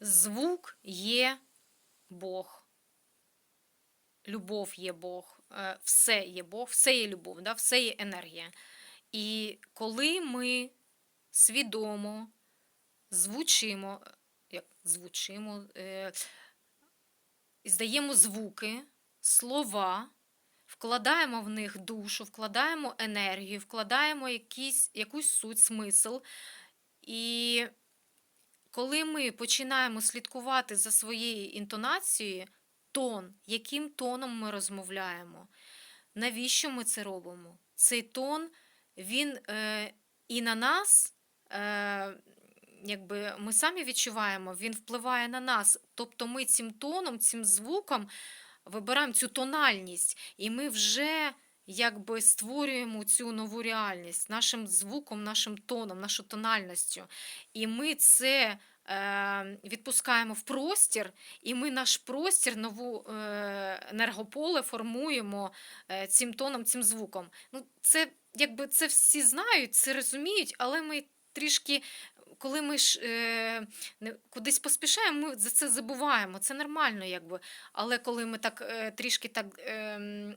звук є Бог. Любов є Бог, е, все є Бог, все є любов, да? все є енергія. І коли ми свідомо звучимо, як звучимо, е, здаємо звуки, слова, вкладаємо в них душу, вкладаємо енергію, вкладаємо якийсь, якусь суть, смисл. І коли ми починаємо слідкувати за своєю інтонацією, тон, яким тоном ми розмовляємо, навіщо ми це робимо? Цей тон, він е, і на нас, е, якби ми самі відчуваємо, він впливає на нас. Тобто ми цим тоном, цим звуком вибираємо цю тональність, і ми вже якби створюємо цю нову реальність нашим звуком, нашим тоном, нашою тональністю. І ми це відпускаємо в простір, і ми наш простір, нову е, енергополе формуємо е, цим тоном, цим звуком. Ну, це якби це всі знають, це розуміють, але ми трішки. Коли ми ж е, кудись поспішаємо, ми за це забуваємо. Це нормально, якби. Але коли ми так е, трішки так е, е,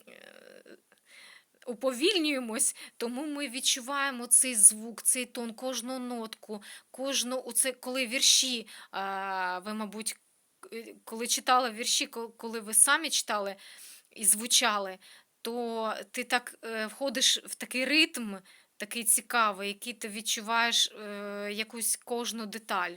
уповільнюємось, тому ми відчуваємо цей звук, цей тон, кожну нотку, кожну оце, коли вірші, ви, мабуть, коли читали вірші, коли ви самі читали і звучали, то ти так е, входиш в такий ритм, такий цікавий, який ти відчуваєш е, якусь кожну деталь.